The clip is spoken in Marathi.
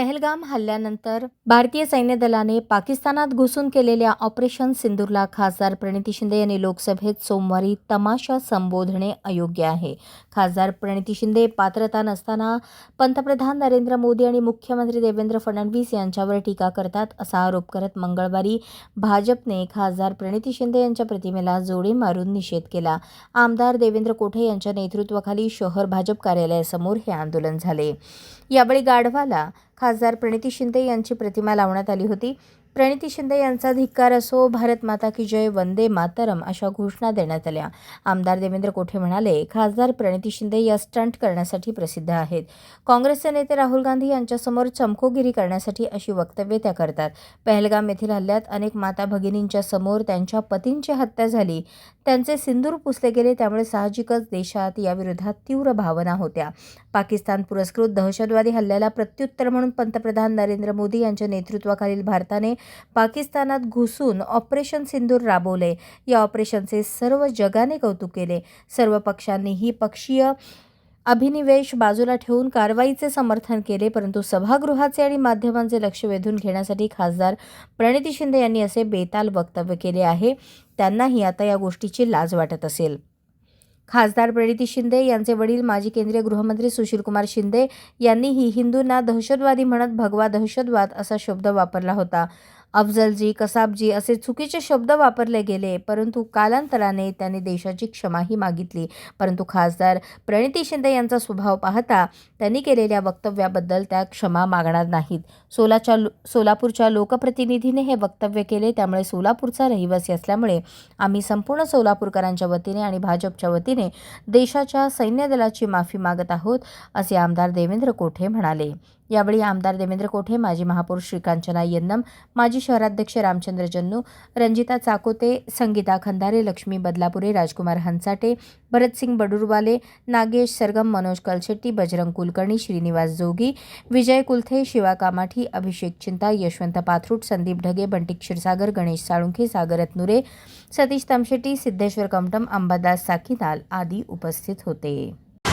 पहलगाम हल्ल्यानंतर भारतीय सैन्य दलाने पाकिस्तानात घुसून केलेल्या ऑपरेशन सिंदूरला खासदार प्रणिती शिंदे यांनी लोकसभेत सोमवारी तमाशा संबोधणे अयोग्य आहे. खासदार प्रणिती शिंदे पात्रता नसताना पंतप्रधान नरेंद्र मोदी आणि मुख्यमंत्री देवेंद्र फडणवीस यांच्यावर टीका करतात असा आरोप करत मंगळवारी भाजपने खासदार प्रणिती शिंदे यांच्या प्रतिमेला जोडे मारून निषेध केला. आमदार देवेंद्र कोठे यांच्या नेतृत्वाखाली शहर भाजप कार्यालयासमोर हे आंदोलन झाले. यावेळी गाढवाला खासदार प्रणिती शिंदे यांची प्रतिमा लावण्यात आली होती. प्रणिती शिंदे यांचा धिक्कार असो भारत माता की जय वंदे मातरम अशा घोषणा देण्यात आल्या. आमदार देवेंद्र कोठे म्हणाले खासदार प्रणिती शिंदे या स्टंट करण्यासाठी प्रसिद्ध आहेत. काँग्रेसचे नेते राहुल गांधी यांच्यासमोर चमकोगिरी करण्यासाठी अशी वक्तव्ये त्या करतात. पहलगाम येथील हल्ल्यात अनेक माता भगिनींच्या समोर त्यांच्या पतींची हत्या झाली. त्यांचे सिंदूर पुसले गेले त्यामुळे साहजिकच देशात याविरोधात तीव्र भावना होत्या. पाकिस्तान पुरस्कृत दहशतवादी हल्ल्याला प्रत्युत्तर म्हणून पंतप्रधान नरेंद्र मोदी यांच्या नेतृत्वाखालील भारताने पाकिस्तानात घुसून ऑपरेशन सिंदूर राबवले. या ऑपरेशनचे सर्व जगाने कौतुक केले. सर्व पक्षांनीही पक्षीय अभिनिवेश बाजूला ठेवून कारवाईचे समर्थन केले परंतु सभागृहाचे आणि माध्यमांचे लक्ष वेधून घेण्यासाठी खासदार प्रणिती शिंदे यांनी असे बेताल वक्तव्य केले आहे. त्यांनाही आता या गोष्टीची लाज वाटत असेल. खासदार प्रणिती शिंदे यांचे वडील माजी केंद्रीय गृहमंत्री सुशीलकुमार शिंदे यांनीही हिंदूंना दहशतवादी म्हणत भगवा दहशतवाद असा शब्द वापरला होता. अफजलजी कसाबजी असे चुकीचे शब्द वापरले गेले परंतु कालांतराने त्याने देशाची क्षमाही मागितली. परंतु खासदार प्रणिती शिंदे यांचा स्वभाव पाहता त्यांनी केलेल्या वक्तव्याबद्दल त्या क्षमा मागणार नाहीत. सोलाच्या सोलापूरच्या लोकप्रतिनिधीने हे वक्तव्य केले त्यामुळे सोलापूरचा रहिवासी असल्यामुळे आम्ही संपूर्ण सोलापूरकरांच्या वतीने आणि भाजपच्या वतीने देशाच्या सैन्य दलाची माफी मागत आहोत असे आमदार देवेंद्र कोठे म्हणाले. यावेळी आमदार देवेंद्र कोठे माजी महापौर श्रीकांचना यन्नम माजी शहराध्यक्ष रामचंद्र जन्नू रंजिता चाकोते संगीता खंदारे लक्ष्मी बदलापुरे राजकुमार हंसाटे भरतसिंग बडुरवाले नागेश सरगम मनोज कलशेट्टी बजरंग कुलकर्णी श्रीनिवास जोगी विजय कुलथे शिवा कामाठी अभिषेक चिंता यशवंत पाथरूट संदीप ढगे बंटी क्षीरसागर गणेश साळुंखे सागरत नुरे सतीश तमशेट्टी सिद्धेश्वर कमटम अंबादास साकीनाल आदी उपस्थित होते.